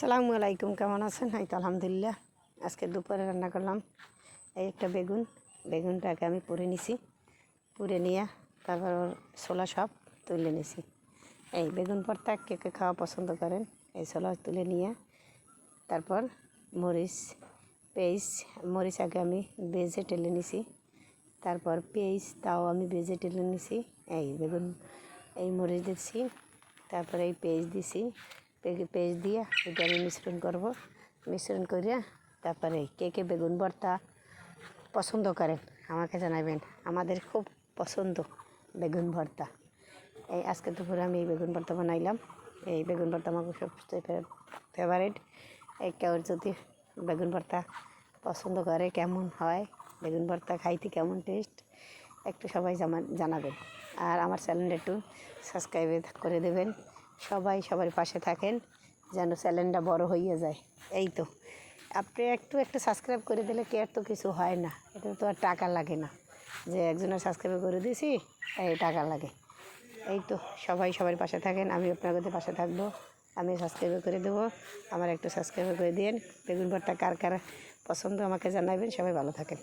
আসসালামু আলাইকুম, কেমন আছেন? এই তো আলহামদুলিল্লাহ, আজকে দুপুরে রান্না করলাম এই একটা বেগুন। বেগুনটাকে আমি পুড়ে নিছি, পুড়ে নিয়ে তারপর ওর ছোলা সব তুলে নিছি। এই বেগুন ভর্তা কে কে খাওয়া পছন্দ করেন, এই ছোলা তুলে নিয়ে তারপর মরিচ, পেঁয়াজ, মরিচ আগে আমি বেজে টেলে নিছি, তারপর পেঁয়াজ তাও আমি বেজে টেলে নিছি। এই বেগুন, এই মরিচ দিচ্ছি তারপরে এই পেঁয়াজ দিছি পেঁয়াজ দিয়ে এটা আমি মিশ্রণ করব। মিশ্রণ করে তারপরে কে কে বেগুন ভর্তা পছন্দ করেন আমাকে জানাবেন। আমাদের খুব পছন্দ বেগুন ভর্তা। এই আজকে দুপুরে আমি এই বেগুন ভর্তা বানাইলাম। এই বেগুন ভর্তা আমার সবচেয়ে ফেভারিট। এই কেউ যদি বেগুন ভর্তা পছন্দ করে, কেমন হয়, বেগুন ভর্তা খাইতে কেমন টেস্ট একটু সবাই জানাবেন। আর আমার চ্যানেলটা একটু সাবস্ক্রাইব করে দেবেন। সবাই সবার পাশে থাকেন, যেন চ্যানেলটা বড় হয়ে যায়। এই তো। আপনি একটু একটু সাবস্ক্রাইব করে দিলে কি তো কিছু হয় না। এটা তো আর টাকা লাগে না। যে একজনের সাবস্ক্রাইব করে দিয়েছি এই টাকা লাগে। এই তো, সবাই সবার পাশে থাকেন, আমি আপনাদের পাশে থাকব, আমি সাবস্ক্রাইব করে দেবো, আমার একটু সাবস্ক্রাইব করে দিন বেগুন ভর্তা কার কার পছন্দ আমাকে জানাবেন, সবাই ভালো থাকেন।